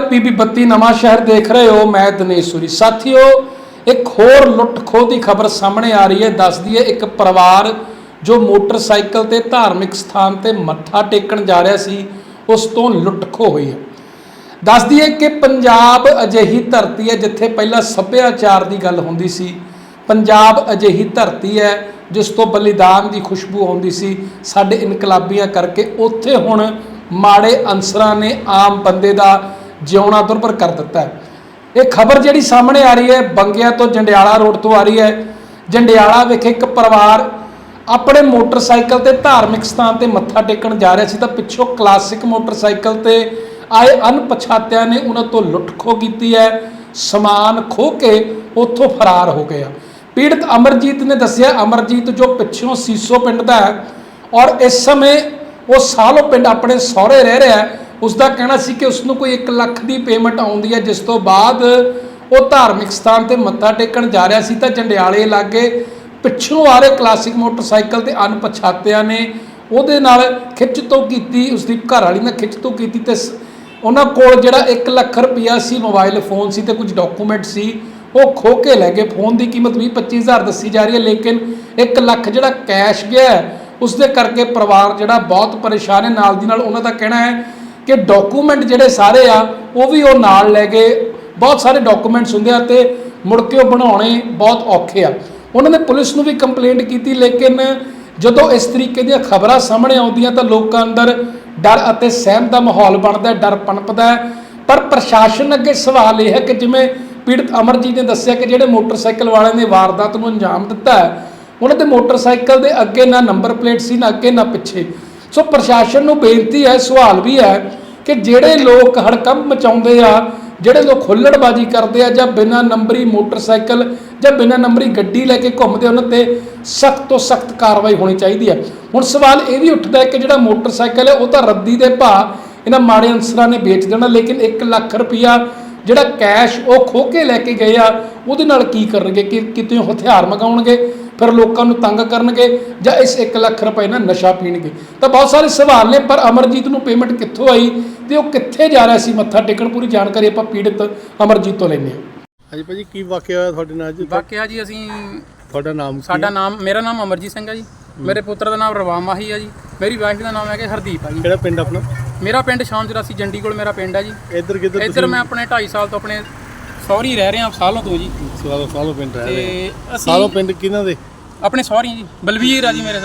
PB 32 ਨਵਾਂ ਸ਼ਹਿਰ ਦੇਖ ਰਹੇ ਹੋ ਮੈਂ ਦਨੇਸ਼ੂਰੀ ਸਾਥੀਓ, ਇੱਕ ਹੋਰ ਲੁੱਟ ਖੋਹ ਦੀ ਖਬਰ ਸਾਹਮਣੇ ਆ ਰਹੀ ਹੈ। ਦੱਸਦੀ ਹੈ ਇੱਕ ਪਰਿਵਾਰ ਜੋ ਮੋਟਰਸਾਈਕਲ ਤੇ ਧਾਰਮਿਕ ਸਥਾਨ ਤੇ ਮੱਥਾ ਟੇਕਣ ਜਾ ਰਿਹਾ ਸੀ, ਉਸ ਤੋਂ ਲੁੱਟ ਖੋਹ ਹੋਈ ਹੈ। ਦੱਸਦੀ ਹੈ ਕਿ ਪੰਜਾਬ ਅਜਿਹੀ ਧਰਤੀ ਹੈ ਜਿੱਥੇ ਪਹਿਲਾਂ ਸੱਭਿਆਚਾਰ ਦੀ ਗੱਲ ਹੁੰਦੀ ਸੀ। ਪੰਜਾਬ ਅਜਿਹੀ ਧਰਤੀ ਹੈ ਜਿਸ ਤੋਂ ਬਲੀਦਾਨ ਦੀ ਖੁਸ਼ਬੂ ਆਉਂਦੀ ਸੀ। ਸਾਡੇ ਇਨਕਲਾਬੀਆਂ ਕਰਕੇ ਉੱਥੇ ਹੁਣ ਮਾੜੇ ਅਨਸਰਾਂ ਨੇ ਆਮ ਬੰਦੇ ਦਾ ਜਿਉਣਾ ਦੁਰਭਰ ਕਰ ਦਿੱਤਾ ਹੈ। ਇਹ ਖਬਰ ਜਿਹੜੀ ਸਾਹਮਣੇ ਆ ਰਹੀ ਹੈ, ਬੰਗਿਆ ਤੋਂ ਜੰਡਿਆਲਾ ਰੋਡ ਤੋਂ ਆ ਰਹੀ ਹੈ। ਜੰਡਿਆਲਾ ਵਿਖੇ ਇੱਕ ਪਰਿਵਾਰ ਆਪਣੇ ਮੋਟਰਸਾਈਕਲ ਤੇ ਧਾਰਮਿਕ ਸਥਾਨ ਤੇ ਮੱਥਾ ਟੇਕਣ ਜਾ ਰਿਹਾ ਸੀ ਤਾਂ ਪਿੱਛੋਂ ਕਲਾਸਿਕ ਮੋਟਰਸਾਈਕਲ ਤੇ ਆਏ ਅਣਪਛਾਤਿਆਂ ਨੇ ਉਹਨਾਂ ਤੋਂ ਲੁੱਟ ਖੋਹ ਕੀਤੀ ਹੈ। ਸਮਾਨ ਖੋਹ ਕੇ ਉੱਥੋਂ ਫਰਾਰ ਹੋ ਗਏ ਆ। ਪੀੜਤ ਅਮਰਜੀਤ ਨੇ ਦੱਸਿਆ, ਅਮਰਜੀਤ ਜੋ ਪਿੱਛੋਂ ਸੀਸੋ ਪਿੰਡ ਦਾ ਹੈ ਔਰ ਇਸ ਸਮੇਂ ਉਹ ਸਾਲੋ ਪਿੰਡ ਆਪਣੇ ਸਹੁਰੇ ਰਹਿ ਰਿਹਾ ਹੈ। ਉਸ ਦਾ ਕਹਿਣਾ ਸੀ ਕਿ ਉਸ ਨੂੰ ਕੋਈ 1 ਲੱਖ ਦੀ ਪੇਮੈਂਟ ਆਉਂਦੀ ਹੈ ਜਿਸ ਤੋਂ ਬਾਅਦ ਉਹ ਧਾਰਮਿਕ ਸਥਾਨ ਤੇ ਮੱਥਾ ਟੇਕਣ ਜਾ ਰਿਹਾ ਸੀ ਤਾਂ ਜੰਡਿਆਲੇ ਲਾਗੇ ਪਿੱਛੋਂ ਆ ਰਹੇ ਕਲਾਸਿਕ ਮੋਟਰਸਾਈਕਲ ਤੇ ਅਣਪਛਾਤਿਆਂ ਨੇ ਉਹਦੇ ਨਾਲ ਖਿੱਚ ਤੋਂ ਕੀਤੀ ਉਸ ਦੀ ਘਰ ਵਾਲੀ ਨਾਲ ਖਿੱਚ ਤੋਂ ਕੀਤੀ ਤੇ ਸ- ਉਹਨਾਂ ਕੋਲ ਜਿਹੜਾ 1 ਲੱਖ ਰੁਪਇਆ ਸੀ ਮੋਬਾਈਲ ਫੋਨ ਸੀ ਤੇ ਕੁਝ ਡਾਕੂਮੈਂਟ ਸੀ ਉਹ ਖੋ ਕੇ ਲੈ ਗਏ। ਫੋਨ ਦੀ ਕੀਮਤ ਵੀ 25000 ਦੱਸੀ ਜਾ ਰਹੀ ਹੈ ਲੇਕਿਨ 1 ਲੱਖ ਜਿਹੜਾ ਕੈਸ਼ ਗਿਆ ਹੈ, ਉਸ ਦੇ ਕਰਕੇ ਪਰਿਵਾਰ ਜਿਹੜਾ ਬਹੁਤ ਪਰੇਸ਼ਾਨ ਹੈ। ਨਾਲ ਦੀ ਨਾਲ ਉਹਨਾਂ ਦਾ ਕਹਿਣਾ ਹੈ ਕਿ ਡਾਕੂਮੈਂਟ ਜਿਹੜੇ ਸਾਰੇ ਆ, ਉਹ ਵੀ ਉਹ ਨਾਲ ਲੈ ਗਏ ਬਹੁਤ ਸਾਰੇ ਡਾਕੂਮੈਂਟਸ ਹੁੰਦੇ ਆ ਤੇ ਮੁੜ ਕੇ ਉਹ ਬਣਾਉਣੇ ਬਹੁਤ ਔਖੇ ਆ। ਉਹਨਾਂ ਨੇ ਪੁਲਿਸ ਨੂੰ ਵੀ ਕੰਪਲੇਂਟ ਕੀਤੀ, ਲੇਕਿਨ ਜਦੋਂ ਇਸ ਤਰੀਕੇ ਦੀਆਂ ਖਬਰਾਂ ਸਾਹਮਣੇ ਆਉਂਦੀਆਂ ਤਾਂ ਲੋਕਾਂ ਅੰਦਰ ਡਰ ਅਤੇ ਸਹਿਮ ਦਾ ਮਾਹੌਲ ਬਣਦਾ ਡਰ ਪਣਪਦਾ ਪਰ ਪ੍ਰਸ਼ਾਸਨ ਅੱਗੇ ਸਵਾਲ ਇਹ ਹੈ ਕਿ ਜਿਵੇਂ ਪੀੜਤ ਅਮਰਜੀਤ ਨੇ ਦੱਸਿਆ ਕਿ ਜਿਹੜੇ ਮੋਟਰਸਾਈਕਲ ਵਾਲਿਆਂ ਨੇ ਵਾਰਦਾਤ ਨੂੰ ਅੰਜਾਮ ਦਿੱਤਾ ਹੈ, ਉਹਨਾਂ ਦੇ ਮੋਟਰਸਾਈਕਲ ਦੇ ਅੱਗੇ ਨਾ ਨੰਬਰ ਪਲੇਟ ਸੀ, ਨਾ ਅੱਗੇ ਨਾ ਪਿੱਛੇ। ਸੋ ਪ੍ਰਸ਼ਾਸਨ ਨੂੰ ਬੇਨਤੀ ਹੈ, ਸਵਾਲ ਵੀ ਹੈ ਕਿ ਜਿਹੜੇ ਲੋਕ ਹੜਕੰਪ ਮਚਾਉਂਦੇ ਆ, ਜਿਹੜੇ ਲੋਕ ਹੁੱਲੜਬਾਜੀ ਕਰਦੇ ਆ ਜਾਂ ਬਿਨਾਂ ਨੰਬਰੀ ਮੋਟਰਸਾਈਕਲ ਜਾਂ ਬਿਨਾਂ ਨੰਬਰੀ ਗੱਡੀ ਲੈ ਕੇ ਘੁੰਮਦੇ ਉਹਨਾਂ ਤੇ ਸਖਤ ਤੋਂ ਸਖਤ ਕਾਰਵਾਈ ਹੋਣੀ ਚਾਹੀਦੀ ਹੈ। ਹੁਣ ਸਵਾਲ ਇਹ ਵੀ ਉੱਠਦਾ ਹੈ ਕਿ ਜਿਹੜਾ ਮੋਟਰਸਾਈਕਲ ਹੈ, ਉਹ ਤਾਂ ਰੱਦੀ ਦੇ ਭਾਅ ਇਹਨਾਂ ਮਾੜੇ ਅਨਸਰਾਂ ਨੇ ਵੇਚ ਦੇਣਾ, ਲੇਕਿਨ 1 ਲੱਖ ਰੁਪਇਆ ਜਿਹੜਾ ਕੈਸ਼ ਉਹ ਖੋ ਕੇ ਲੈ ਕੇ ਗਏ ਆ, ਉਹਦੇ ਨਾਲ ਕੀ ਕਰਨਗੇ? ਕਿ ਕਿਤੇ ਹਥਿਆਰ ਮਗਾਉਣਗੇ? ਫਿਰ ਲੋਕਾਂ ਨੂੰ ਤੰਗ ਕਰਨਗੇ ਜਾਂ ਇਸ 1 ਲੱਖ ਰੁਪਏ ਨਾਲ ਨਸ਼ਾ ਪੀਣਗੇ। ਤਾਂ ਬਹੁਤ ਸਾਰੇ ਸਵਾਲ ਨੇ ਪਰ ਅਮਰਜੀਤ ਨੂੰ ਪੇਮੈਂਟ ਕਿੱਥੋਂ ਆਈ ਤੇ ਉਹ ਕਿੱਥੇ ਜਾ ਰਿਹਾ ਸੀ? ਮੱਥਾ ਟੇਕਣ ਪੂਰੀ ਜਾਣਕਾਰੀ ਆਪਾਂ ਪੀੜਤ ਅਮਰਜੀਤ ਤੋਂ ਲੈਂਦੇ ਹਾਂ। ਹਾਂਜੀ ਭਾਜੀ ਕੀ ਵਾਕਿਆ ਹੋਇਆ ਤੁਹਾਡੇ ਨਾਲ ਅੱਜ ਵਾਕਿਆ ਜੀ ਅਸੀਂ ਤੁਹਾਡਾ ਨਾਮ ਕੀ ਸਾਡਾ ਨਾਮ ਮੇਰਾ ਨਾਮ ਅਮਰਜੀਤ ਸਿੰਘ ਹੈ ਜੀ। ਮੇਰੇ ਪੁੱਤਰ ਦਾ ਨਾਮ ਰਵਾਮ ਮਾਹੀ ਹੈ ਜੀ। ਮੇਰੀ ਵਾਈਫ ਦਾ ਨਾਮ ਹੈਗਾ ਹਰਦੀਪ ਹੈ ਜੀ। ਕਿਹੜਾ ਪਿੰਡ ਆਪਣਾ? ਮੇਰਾ ਪਿੰਡ ਸ਼ਾਮ 84 ਜੰਡੀ ਕੋਲ ਮੇਰਾ ਪਿੰਡ ਹੈ ਜੀ। ਇੱਧਰ ਕਿੱਧਰ ਇੱਧਰ ਮੈਂ ਆਪਣੇ 2.5 ਸਾਲ ਤੋਂ ਆਪਣੇ ਸਹੁਰੀ ਰਹਿ ਰਿਹਾ ਸਾਲੋਂ ਤੋਂ ਜੀ। ਸਾਲੋ ਸਾਲੋ ਪਿੰਡ ਰਹਿ ਰਹੇ ਤੇ ਸਾਲੋ ਅਸੀਂ ਪਿੰਡ ਕਿਹਨਾਂ ਦੇ? ਆਪਣੇ ਸਹੁਰੀ ਜੀ। ਬਲਵੀਰ ਆ ਜੀ ਮੇਰੇ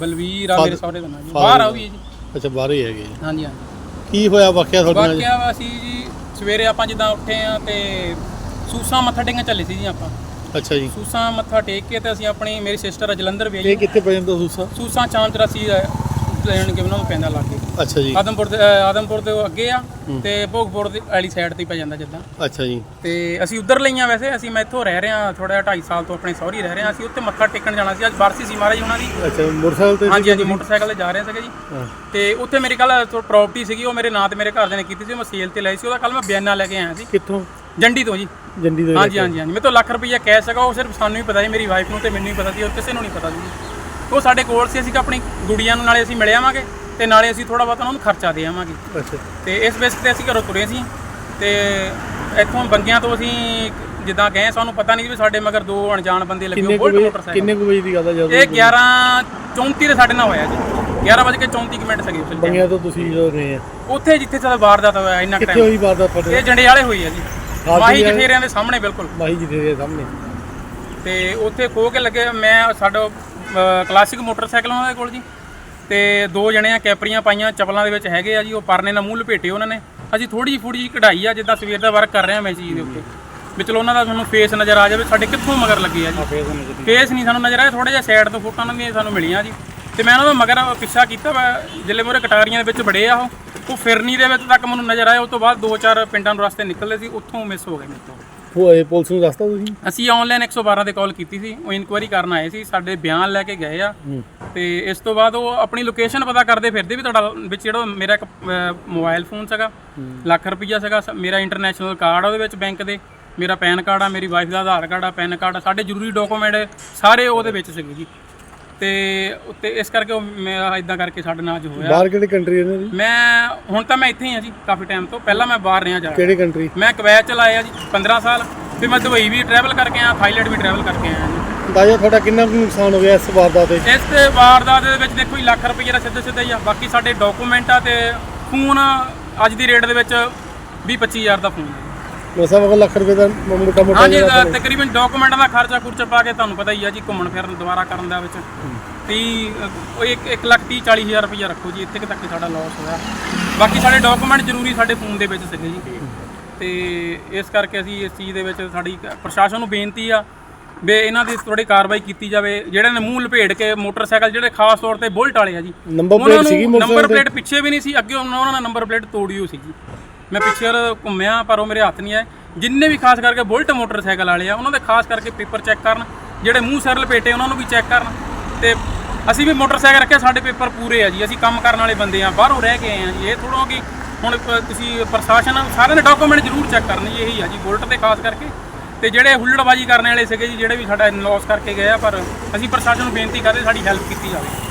ਬਲਵੀਰ ਆ ਮੇਰੇ ਸਹੁਰੇ ਦਾ ਨਾਮ ਜੀ। ਬਾਹਰ ਆ ਉਹ ਵੀ ਹੈ ਜੀ। ਅੱਛਾ ਬਾਹਰ ਹੀ ਹੈਗੇ ਜੀ। ਹਾਂਜੀ ਹਾਂਜੀ। ਕੀ ਹੋਇਆ ਵਾਕਿਆ ਤੁਹਾਡੇ ਨਾਲ? ਵਾਕਿਆ ਅਸੀਂ ਜੀ ਸਵੇਰੇ ਆਪਾਂ ਜਿੱਦਾਂ ਉੱਠੇ ਆ ਤੇ ਸੂਸਾਂ ਮੱਥਾ ਟੇਕਣ ਚੱਲੇ ਸੀ ਜੀ ਆਪਾਂ। ਅੱਛਾ ਜੀ। ਸੂਸਾਂ ਮੱਥਾ ਟੇਕ ਕੇ ਤੇ ਅਸੀਂ ਆਪਣੀ ਮੇਰੀ ਸਿਸਟਰ ਜਲੰਧਰ ਵੀ ਹੈ ਇਹ ਕਿੱਥੇ ਪੈ ਜਾਂਦਾ ਸੂਸਾ? ਸੂਸਾਂ ਚਾਮ 84 ਲੈਣ ਕੇ ਉਹਨਾਂ ਨੂੰ ਪੈਂਦਾ ਲਾਗੇ ਅੱਛਾ ਜੀ। ਆਦਮਪੁਰ ਦੇ ਅਹ ਆਦਮਪੁਰ ਦੇ ਉਹ ਅੱਗੇ ਆ ਤੇ ਭੋਗਪੁਰ ਦੀ ਵਾਲੀ ਸਾਈਡ ਤੇ ਹੀ ਪੈ ਜਾਂਦਾ ਜਿੱਦਾਂ। ਅੱਛਾ ਜੀ। ਤੇ ਅਸੀਂ ਉਧਰ ਲਈਆਂ ਵੈਸੇ ਅਸੀਂ ਮੈਂ ਇੱਥੋਂ ਰਹਿ ਰਿਹਾ ਥੋੜਾ 2.5 ਸਾਲ ਤੋਂ ਆਪਣੇ ਸਹੁਰੀ ਰਹਿ ਰਿਹਾ ਅਸੀਂ ਉੱਥੇ ਮੱਥਾ ਟੇਕਣ ਜਾਣਾ ਸੀ ਅੱਜ ਬਰਸੀ ਸੀ ਮਹਾਰਾਜ ਉਹਨਾਂ ਦੀ। ਅੱਛਾ ਮੋਟਰਸਾਈਕਲ ਤੇ ਹਾਂਜੀ ਹਾਂਜੀ ਮੋਟਰਸਾਈਕਲ ਤੇ ਜਾ ਰਹੇ ਸੀਗੇ ਜੀ। ਹਾਂ। ਤੇ ਉੱਥੇ ਮੇਰੀ ਕੱਲ ਪ੍ਰਾਪਰਟੀ ਸੀਗੀ ਉਹ ਮੇਰੇ ਨਾਂ ਤੇ ਮੇਰੇ ਘਰਦਿਆਂ ਨੇ ਕੀਤੀ ਸੀ ਮੈਂ ਸੇਲ ਤੇ ਲਈ ਸੀ ਉਹਦਾ ਕੱਲ ਮੈਂ ਬਿਆਨਾ ਲੈ ਕੇ ਆਇਆ ਸੀ। ਕਿੱਥੋਂ? ਜੰਡੀ ਤੋਂ ਜੀ। ਜੰਡੀ ਦੇ ਹਾਂਜੀ ਹਾਂਜੀ ਹਾਂਜੀ। ਮੇਰੇ ਤੋਂ ਲੱਖ ਰੁਪਈਆ ਕੈਸ਼ ਹੈਗਾ ਉਹ ਸਿਰਫ ਸਾਨੂੰ ਹੀ ਪਤਾ ਸੀ ਮੇਰੀ ਵਾਈਫ ਨੂੰ ਤੇ ਮੈਨੂੰ ਹੀ ਪਤਾ ਸੀ ਉਹ ਕਿਸੇ ਨੂੰ ਨਹੀਂ ਪਤਾ ਸੀ। ਉਹ ਸਾਡੇ ਕੋਲ ਸੀ ਅਸੀਂ ਕਿ ਆਪਣੀ ਗੁੜੀਆਂ ਨੂੰ ਨਾਲੇ ਅਸੀਂ ਮਿਲ ਆਵਾਂਗੇ ਤੇ ਨਾਲੇ ਅਸੀਂ ਥੋੜਾ ਬਹੁਤ ਉਹਨਾਂ ਨੂੰ ਖਰਚਾ ਦੇ ਆਵਾਂਗੇ। ਅੱਛਾ। ਤੇ ਇਸ ਬੇਸ ਤੇ ਅਸੀਂ ਘਰੋਂ ਤੁਰੇ ਸੀ। ਤੇ ਇੱਥੋਂ ਬੰਗਿਆਂ ਤੋਂ ਅਸੀਂ ਜਿੱਦਾਂ ਗਏ ਸਾਨੂੰ ਪਤਾ ਨਹੀਂ ਵੀ ਸਾਡੇ ਮਗਰ ਦੋ ਅਣਜਾਣ ਬੰਦੇ ਲੱਗੇ ਬੁਲਟ ਮੋਟਰਸਾਈਕਲ। ਕਿੰਨੇ ਕੁ ਵਜੇ ਦੀ ਗੱਲ ਹੈ ਜਦੋਂ ਇਹ 11:34 ਦੇ ਸਾਡੇ ਨਾਲ ਹੋਇਆ ਜੀ। 11 ਵਜੇ ਕੇ 34 ਕੁ ਮਿੰਟ ਸੀਗੇ ਉਸ। ਬੰਗਿਆ ਤੋਂ ਤੁਸੀਂ ਜਦੋਂ ਰਹੇ ਆ? ਉੱਥੇ ਜਿੱਥੇ ਸਾਡਾ ਵਾਰਦਾਤ ਹੋਇਆ ਇੰਨਾ ਕਿੱਥੇ ਟਾਈਮ ਹੋਈ ਵਾਰਦਾਤ ਇਹ ਜੰਡਿਆਲੇ ਹੋਈ ਹੈ ਜੀ। ਮਾਹੀ? ਜਠੇਰਿਆਂ ਦੇ ਸਾਹਮਣੇ ਬਿਲਕੁਲ। ਮਾਹੀ ਜੀ ਦੇ ਸਾਹਮਣੇ। ਤੇ ਉੱਥੇ ਖੋ ਕੇ ਲੱਗੇ ਮੈਂ ਸਾਡਾ ਕਲਾਸਿਕ ਮੋਟਰਸਾਈਕਲ ਉਹਨਾਂ ਦੇ ਕੋਲ ਜੀ। ਤੇ ਦੋ ਜਣੇ ਆ ਕੈਪਰੀਆਂ ਪਾਈਆਂ ਚਪਲਾਂ ਦੇ ਵਿੱਚ ਹੈਗੇ ਆ ਜੀ ਉਹ ਪਰਨੇ ਨਾਲ ਮੂੰਹ ਲਪੇਟੇ ਉਹਨਾਂ ਨੇ। ਅਸੀਂ ਥੋੜੀ ਜਿਹੀ ਫੁੜੀ ਜਿਹੀ ਕਢਾਈ ਆ ਜਿੱਦਾਂ ਸਵੇਰ ਦਾ ਵਰਕ ਕਰ ਰਹੇ ਆ ਮੈਂ ਚੀਜ਼ ਦੇ ਉੱਤੇ। ਵੀ ਚਲੋ ਉਹਨਾਂ ਦਾ ਤੁਹਾਨੂੰ ਫੇਸ ਨਜ਼ਰ ਆ ਜਾਵੇ ਸਾਡੇ ਕਿੱਥੋਂ ਮਗਰ ਲੱਗੇ ਆ ਜੀ। ਫੇਸ ਨਹੀਂ ਸਾਨੂੰ ਨਜ਼ਰ ਆਇਆ ਥੋੜਾ ਜਿਹਾ ਸਾਈਡ ਤੋਂ ਫੋਟੋਆਂ ਵੀ ਸਾਨੂੰ ਮਿਲੀਆਂ ਜੀ। ਤੇ ਮੈਂ ਉਹਨਾਂ ਦਾ ਮਗਰ ਪਿੱਛਾ ਕੀਤਾ ਵਾ ਜਿੱਲੇ ਮੋਰੇ ਕਟਾਰੀਆਂ ਦੇ ਵਿੱਚ ਬੜੇ ਆ ਉਹ। ਉਹ ਫਿਰਨੀ ਦੇ ਵਿੱਚ ਤੱਕ ਮੈਨੂੰ ਨਜ਼ਰ ਆਇਆ ਉਸ ਤੋਂ ਬਾਅਦ ਦੋ ਚਾਰ ਪਿੰਡਾਂ ਨੂੰ ਰਸਤੇ ਨਿਕਲਦੇ ਸੀ ਉੱਥੋਂ ਮਿਸ ਹੋ ਗਏ ਮੇਰੇ ਤੋਂ। ਇਹ ਪੁਲਿਸ ਨੂੰ ਦੱਸਤਾ ਤੁਸੀਂ? ਅਸੀਂ ਆਨਲਾਈਨ 112 ਤੇ ਕਾਲ ਕੀਤੀ ਸੀ। ਉਹ ਇਨਕੁਆਇਰੀ ਕਰਨ ਆਏ ਸੀ। ਸਾਡੇ ਬਿਆਨ ਲੈ ਕੇ ਗਏ ਆ। ਤੇ ਇਸ ਤੋਂ ਬਾਅਦ ਉਹ ਆਪਣੀ ਲੋਕੇਸ਼ਨ ਪਤਾ ਕਰਦੇ ਫਿਰਦੇ ਵੀ ਤੁਹਾਡਾ ਵਿੱਚ ਜਿਹੜਾ ਮੇਰਾ ਇੱਕ ਮੋਬਾਈਲ ਫੋਨ ਸੀਗਾ। ਲੱਖ ਰੁਪਈਆ ਸੀਗਾ। ਮੇਰਾ ਇੰਟਰਨੈਸ਼ਨਲ ਕਾਰਡ ਉਹਦੇ ਵਿੱਚ ਬੈਂਕ ਦੇ। ਮੇਰਾ ਪੈਨ ਕਾਰਡ ਆ ਮੇਰੀ ਵਾਈਫ ਦਾ ਆਧਾਰ ਕਾਰਡ ਆ ਪੈਨ ਕਾਰਡ ਆ। ਸਾਡੇ ਜ਼ਰੂਰੀ ਡਾਕੂਮੈਂਟ ਸਾਰੇ ਉਹਦੇ ਵਿੱਚ ਸੀਗੇ ਜੀ। ਤੇ ਉੱਤੇ ਇਸ ਕਰਕੇ ਉਹ ਮੈਂ ਇਦਾਂ ਕਰਕੇ ਸਾਡੇ ਨਾਲ ਅੱਜ ਹੋਇਆ। ਬਾਹਰ ਕਿਹੜੀ ਕੰਟਰੀ ਇਹਨਾਂ ਦੀ? ਮੈਂ ਹੁਣ ਤਾਂ ਮੈਂ ਇੱਥੇ ਹੀ ਆ ਜੀ ਕਾਫੀ ਟਾਈਮ ਤੋਂ। ਪਹਿਲਾਂ ਮੈਂ ਬਾਹਰ ਰਿਹਾ ਜਾ ਕਿਹੜੀ ਕੰਟਰੀ ਮੈਂ ਕੁਵੈਤ ਚ ਲਾਇਆ ਜੀ 15 ਸਾਲ। ਫਿਰ ਮੈਂ ਦੁਬਈ ਵੀ ਟਰੈਵਲ ਕਰਕੇ ਆਇਆ ਥਾਈਲੈਂਡ ਵੀ ਟਰੈਵਲ ਕਰਕੇ ਆਇਆ ਜੀ। ਅੰਦਾਜ਼ਾ ਤੁਹਾਡਾ ਕਿੰਨਾ ਨੁਕਸਾਨ ਹੋ ਗਿਆ ਇਸ ਵਾਰਦਾਤ ਤੇ ਇਸ ਤੇ ਵਾਰਦਾਤ ਦੇ ਵਿੱਚ ਦੇਖੋ ਜੀ ਲੱਖ ਰੁਪਏ ਦਾ ਸਿੱਧਾ ਸਿੱਧਾ ਹੀ ਆ। ਬਾਕੀ ਸਾਡੇ ਡਾਕੂਮੈਂਟ ਆ ਤੇ ਫੋਨ ਅੱਜ ਦੀ ਰੇਟ ਦੇ ਵਿੱਚ 20 25000 ਦਾ ਫੋਨ ਹੈ ਮਸਾ ਵਗਾ ਲੱਖ ਰੁਪਏ ਦਾ ਮੋਟਾ ਮੋਟਾ ਹਾਂਜੀ ਅ, ਤਕਰੀਬਨ ਡਾਕੂਮੈਂਟਾਂ ਦਾ ਖਰਚਾ ਖੁਰਚਾ ਪਾ ਕੇ ਤੁਹਾਨੂੰ ਪਤਾ ਹੀ ਆ ਜੀ ਘੁੰਮਣ ਫਿਰਨ ਦੁਬਾਰਾ ਕਰਨ ਦਾ ਵਿੱਚ। 30 ਅ, ਉਹ 1 ਲੱਖ 30 40 ਹਜ਼ਾਰ ਰੁਪਇਆ ਰੱਖੋ ਜੀ ਇੱਥੇ ਕੁ ਤੱਕ ਸਾਡਾ ਲਾਸ ਹੋਇਆ। ਬਾਕੀ ਸਾਡੇ ਡਾਕੂਮੈਂਟ ਜ਼ਰੂਰੀ ਸਾਡੇ ਫੋਨ ਦੇ ਵਿੱਚ ਸੀਗੇ ਜੀ। ਤੇ ਇਸ ਕਰਕੇ ਅਸੀਂ ਇਸ ਚੀਜ਼ ਦੇ ਵਿੱਚ ਸਾਡੀ ਪ੍ਰਸ਼ਾਸਨ ਨੂੰ ਬੇਨਤੀ ਆ ਵੀ ਇਹਨਾਂ ਦੀ ਥੋੜੀ ਕਾਰਵਾਈ ਕੀਤੀ ਜਾਵੇ। ਜਿਹੜੇ ਨੇ ਮੂੰਹ ਲਪੇਟ ਕੇ ਮੋਟਰਸਾਈਕਲ ਜਿਹੜੇ ਖਾਸ ਤੌਰ ਤੇ ਬੁਲਟ ਵਾਲੇ ਆ ਜੀ ਨੰਬਰ ਪਲੇਟ ਸੀਗੀ ਨੰਬਰ ਮੋਟਰਸਾਈਕਲ ਪਲੇਟ ਪਿੱਛੇ ਵੀ ਨਹੀਂ ਸੀ ਅੱਗੇ ਉਹਨਾਂ ਉਹਨਾਂ ਨੇ ਨੰਬਰ ਪਲੇਟ ਤੋੜੀ ਹੋਈ ਸੀ ਜੀ ਮੈਂ ਪਿੱਛੇ ਵੱਲ ਘੁੰਮਿਆ, ਪਰ ਉਹ ਮੇਰੇ ਹੱਥ ਨਹੀਂ ਆਏ। ਜਿੰਨੇ ਵੀ ਖਾਸ ਕਰਕੇ ਬੁਲਟ ਮੋਟਰਸਾਈਕਲ ਵਾਲੇ ਆ, ਉਹਨਾਂ ਦੇ ਖਾਸ ਕਰਕੇ ਪੇਪਰ ਚੈੱਕ ਕਰਨ। ਜਿਹੜੇ ਮੂੰਹ ਸਿਰ ਲਪੇਟੇ, ਉਹਨਾਂ ਨੂੰ ਵੀ ਚੈੱਕ ਕਰਨ। ਤੇ ਅਸੀਂ ਵੀ ਮੋਟਰਸਾਈਕਲ ਰੱਖਿਆ, ਸਾਡੇ ਪੇਪਰ ਪੂਰੇ ਆ ਜੀ। ਅਸੀਂ ਕੰਮ ਕਰਨ ਵਾਲੇ ਬੰਦੇ ਆ, ਬਾਹਰੋਂ ਰਹਿ ਕੇ ਆਏ ਆ ਜੀ। ਇਹ ਥੋੜ੍ਹਾ ਕਿ ਹੁਣ ਤੁਸੀਂ ਪ੍ਰਸ਼ਾਸਨ, ਸਾਰਿਆਂ ਦੇ ਡਾਕੂਮੈਂਟ ਜ਼ਰੂਰ ਚੈੱਕ ਕਰਨ ਜੀ ਇਹੀ ਆ ਜੀ, ਬੁਲਟ ਤੇ ਖਾਸ ਕਰਕੇ। ਤੇ ਜਿਹੜੇ ਹੁੱਲੜਬਾਜੀ ਕਰਨ ਵਾਲੇ ਸੀਗੇ ਜੀ, ਜਿਹੜੇ ਵੀ ਸਾਡਾ ਲਾਸ ਕਰਕੇ ਗਏ ਆ, ਪਰ ਅਸੀਂ ਪ੍ਰਸ਼ਾਸਨ ਨੂੰ ਬੇਨਤੀ ਕਰਦੇ, ਸਾਡੀ ਹੈਲਪ ਕੀਤੀ ਜਾਵੇ।